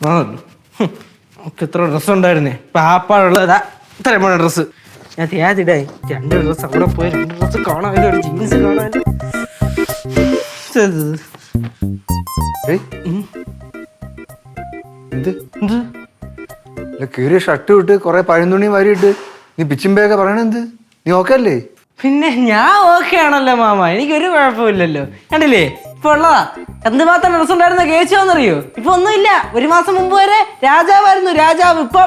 ആ. Dress dress ഉണ്ടായിരുന്നേ? പാപ്പാടുള്ളതാ ഇത്രയും വേണം ഡ്രസ്സ് ഞാൻ തേതിടേ രണ്ട് ഡ്രസ്സ് അവിടെ പോയി രണ്ട് ഡ്രസ്സ് കാണാമല്ലോ ഒരു ജീൻസ് കാണാമല്ലോ എന്ത്? എന്ത്? കീറിയ ഷർട്ട് ഇട്ട് കുറെ പഴന്തുണി വാരിയിട്ട് നീ പിച്ചിമ്പയൊക്കെ പറയണെന്ത് നീ ഓക്കെ അല്ലേ? പിന്നെ ഞാൻ ഓക്കെ ആണല്ലോ മാമ. എനിക്കൊരു കുഴപ്പമില്ലല്ലോ. കണ്ടില്ലേ? ഇപ്പൊ ഉള്ളതാ. എന്തുമാത്രം ഡ്രസ് ഉണ്ടായിരുന്ന കേച്ചോന്നറിയോ ഇപ്പൊ ഒന്നുമില്ല. ഒരു മാസം മുമ്പ് വരെ രാജാവായിരുന്നു രാജാവ്. ഇപ്പൊ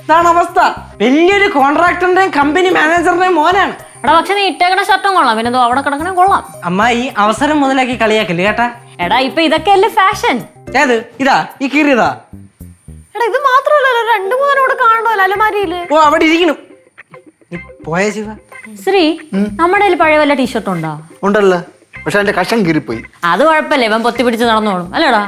ഇതാണ് അവസ്ഥ. വലിയൊരു കോൺട്രാക്ടറിന്റെയും കമ്പനി മാനേജറിന്റെയും മോനാണ്. എടാ പക്ഷെ നീ ഇട്ടേക്കണ ഷർട്ടും കൊള്ളാം. പിന്നെ ദോ അവിടെ കിടക്കണേ കൊള്ളാം. അമ്മ ഈ അവസരം മുതലാക്കി കളിയാക്കല്ലേ കേട്ടാ? എടാ ഇപ്പൊ ഇതൊക്കെ അല്ലേ ഫാഷൻ? ഏത്? ഇതാ ഈ കീറിയതാ. എടാ ഇത് മാത്രമല്ലല്ലോ രണ്ടു മൂന്നെണ്ണം ഇവിടെ കാണണമല്ലോ അലമാരിയിൽ ഓ അവിടെ ഇരിക്കണം നീ പോയ ശിവ? ശ്രീ നമ്മുടെ കയ്യിൽ പഴയ വല്ല ടീഷർട്ട് ഉണ്ടോ? ഉണ്ടല്ലോ. പക്ഷെ എന്റെ കഷം കീറിപ്പോയി. അത് കുഴപ്പമില്ല ഇവൻ പൊത്തി പിടിച്ച് നടന്നോളും. അല്ലേടാ.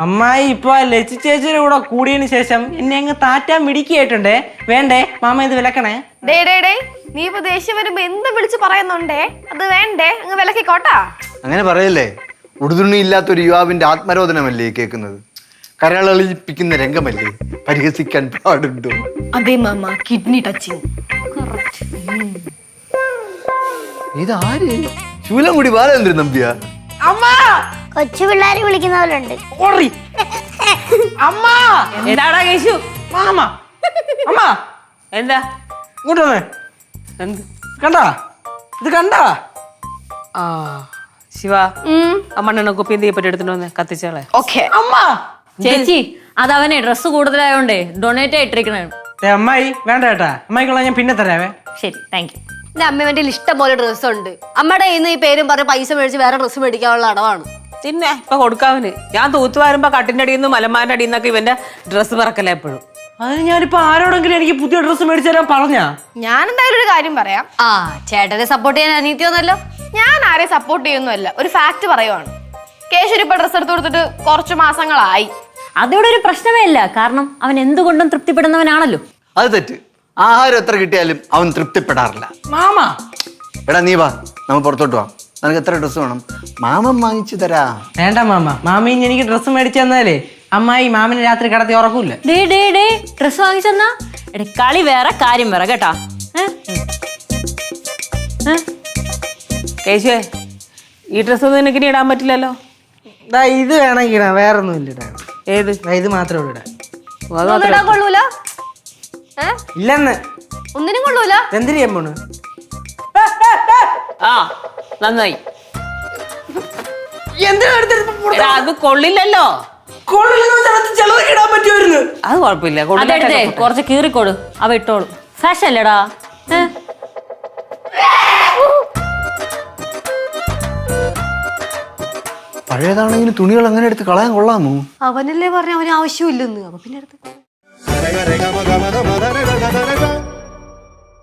അമ്മായി ഇപ്പൊ ലച്ചു ചേച്ചിയുടെ കൂടെ കൂടിയതിന് ശേഷം എന്നെ അങ്ങ് താറ്റാൻ മിടിക്കായിട്ടുണ്ടേ വേണ്ടേ? മാമ ഇത് വിലക്കണേ. ഡേ ഡേ ഡേ. നീ ഇപ്പൊ ദേഷ്യം വരുമ്പോ എന്ത് വിളിച്ച് പറയുന്നുണ്ടേ? അത് വേണ്ടേ? അങ്ങ് വിലക്കിക്കോട്ടാ. അങ്ങനെ പറയല്ലേ? ഉടുതുണി ഇല്ലാത്തൊരു യുവാവിന്റെ ആത്മരോധനമല്ലേ ഈ കേൾക്കുന്നത്? കരളളിപ്പിക്കുന്ന രംഗമല്ലേ പരിഹസിക്കാൻ പാടുണ്ടോ? അതെ മാമ. Kidney touching. ഇതാര് ശൂലംകുടി ബാലചന്ദ്രൻ നമ്പിയ? അമ്മ! കൊച്ചു പിള്ളേരെ വിളിക്കുന്ന പോലെ ഉണ്ട്. ഓറി. അമ്മ! എന്താടാ കേശു? മാമ അമ്മ. എന്താ? ഇങ്ങോട്ട് വന്നേ. എന്ത്? കണ്ടാ? ഇത് കണ്ടാ? ആ ശിവ. ആ മണ്ണെണ്ണ കുപ്പി എന്ത് ചെയ്യപ്പെട്ട് എടുത്തിട്ട് വന്നേ? കത്തിച്ചാളെ ഓക്കെ. അമ്മ! ചേച്ചി അത് അവനെ ഡ്രസ്സ് കൂടുതലായോണ്ടേ ഡൊണേറ്റ് ആയിട്ടിരിക്കണേ അമ്മായി വേണ്ട കേട്ടാ അമ്മായിക്കുള്ള ഞാൻ പിന്നെ തരാവേ. ശരി താങ്ക് യു എന്റെ അമ്മേന്റെ ഇഷ്ടം പോലെ ഡ്രസ്സ് ഉണ്ട്. അമ്മയുടെ കയ്യിൽ നിന്ന് ഈ പേരും പറഞ്ഞ് പൈസ മേടിച്ച് വേറെ ഡ്രസ്സ് മേടിക്കാനുള്ള അടവാണ്. പിന്നെ ഇപ്പൊ കൊടുക്കാവിന്. ഞാൻ തൂത്തു വരുമ്പോ കട്ടിന്റെ അടിയിൽ നിന്ന് മലമാരുടെ അടിയിൽ നിന്നൊക്കെ ഇവന്റെ ഡ്രസ്സ് പറക്കല എപ്പോഴും. അത് ഞാനിപ്പോ ആരോടെങ്കിലും എനിക്ക് പുതിയ ഡ്രസ്സ് മേടിച്ചു തരാൻ പറഞ്ഞാ? ഞാൻ എന്തായാലും ഒരു കാര്യം പറയാം. ആ ചേട്ടനെ സപ്പോർട്ട് ചെയ്യാൻ അനീത്തിയൊന്നല്ലോ ഞാൻ ആരെ സപ്പോർട്ട് ചെയ്യുന്നല്ല ഒരു ഫാക്ട് പറയുവാണ്. കേശരി ഇപ്പൊ ഡ്രസ് എടുത്ത് കൊടുത്തിട്ട് കുറച്ച് മാസങ്ങളായി. അതിവിടെ ഒരു പ്രശ്നമേ ഇല്ല. കാരണം അവൻ എന്തുകൊണ്ടും തൃപ്തിപ്പെടുന്നവനാണല്ലോ. അത് തെറ്റ്. ആഹാരം എത്ര കിട്ടിയാലും അവൻ തൃപ്തിപ്പെടാറില്ല. മാമ. എടാ നീ വാ. നമ്മൾ പുറത്തോട്ട് വാ നിനക്ക് എത്ര ഡ്രസ്സ് വേണം? മാമൻ വാങ്ങിച്ചു തരാ. വേണ്ട മാമ. മാമി ഇനി എനിക്ക് ഡ്രസ്സ് മേടിച്ചു തന്നാലേ അമ്മായി മാമിനെ രാത്രി കടത്തി ഉറക്കൂല. ഡേ ഡേ ഡേ. ഡ്രസ് വാങ്ങിച്ചെന്നാ എടേ കളി വേറെ കാര്യം വേറെ കേട്ടാ. കേശു? കേശുവേ ഈ ഡ്രസ്സ് ഒന്നും നിനക്ക് ഇനി ഇടാൻ പറ്റില്ലല്ലോ? ദാ ഇത് വേണമെങ്കിൽ ഇടാം. വേറെ ഒന്നും ഇല്ല ഇടാൻ. ഏത്? ദാ ഇത് മാത്രമേ ഉള്ളൂ ഇടാൻ. അത് മാത്രമേ കൊള്ളൂല? ഇല്ലെന്ന്. ഒന്നിനും കൊള്ളൂല. എന്തിനു ചെയ്യാൻ പോണ്? ആ നന്നായി. എടാ, അത് കൊള്ളില്ലല്ലോ. അത് കുഴപ്പമില്ല അതെടുത്തേ കൊള്ളില്ലാത്ത കുറച്ച് കീറിക്കോട്. അവ ഇട്ടോളൂ. ഫാഷൻ അല്ലേടാ? ഏ? പഴയതാണെങ്കിൽ തുണികൾ അങ്ങനെ എടുത്ത് കളയാൻ കൊള്ളാമോ? അവനല്ലേ പറഞ്ഞ അവന് ആവശ്യമില്ലെന്ന്. അപ്പൊ പിന്നെ रे ग म ग म ध म ध रे ग ध रे ग